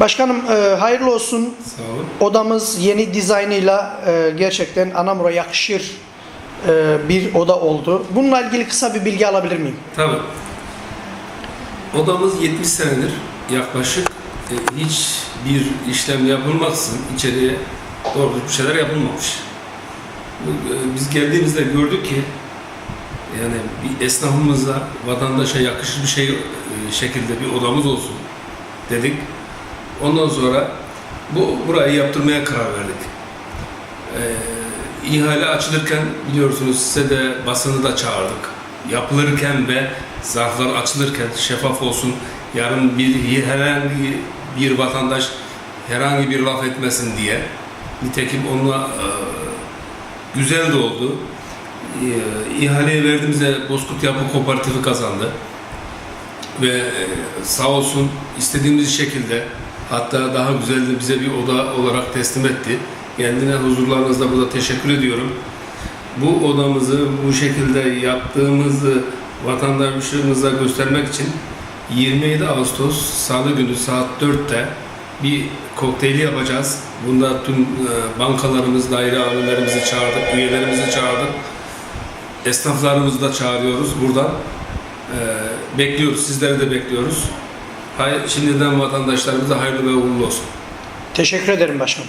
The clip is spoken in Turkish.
Başkanım e, hayırlı olsun. Sağ olun. Odamız yeni dizaynıyla e, gerçekten Anamur'a yakışır e, bir oda oldu. Bununla ilgili kısa bir bilgi alabilir miyim? Tabii. Odamız 70 senedir yaklaşık e, hiç bir işlem yapılmaksızın içeriye doğru bir şeyler yapılmamış. E, Biz geldiğimizde gördük ki yani bir esnafımıza, vatandaşa yakışır bir şey e, şekilde bir odamız olsun dedik. Ondan sonra bu burayı yaptırmaya karar verdik. Ee, ihale açılırken biliyorsunuz size de basını da çağırdık. Yapılırken ve zarflar açılırken şeffaf olsun. Yarın bir herhangi bir vatandaş herhangi bir laf etmesin diye. Nitekim onunla e, güzel de oldu. E, ihaleyi verdiğimizde Bozkurt Yapı Kooperatifi kazandı. Ve e, sağ olsun istediğimiz şekilde hatta daha güzel de bize bir oda olarak teslim etti. Kendine huzurlarınızda burada teşekkür ediyorum. Bu odamızı bu şekilde yaptığımızı vatandaşlarımıza göstermek için 27 Ağustos Salı günü saat 4'te bir kokteyli yapacağız. Bunda tüm e, bankalarımız, daire amirlerimizi çağırdık, üyelerimizi çağırdık. Esnaflarımızı da çağırıyoruz buradan. Ee, bekliyoruz, sizleri de bekliyoruz. Şimdiden vatandaşlarımıza hayırlı ve uğurlu olsun. Teşekkür ederim başkanım.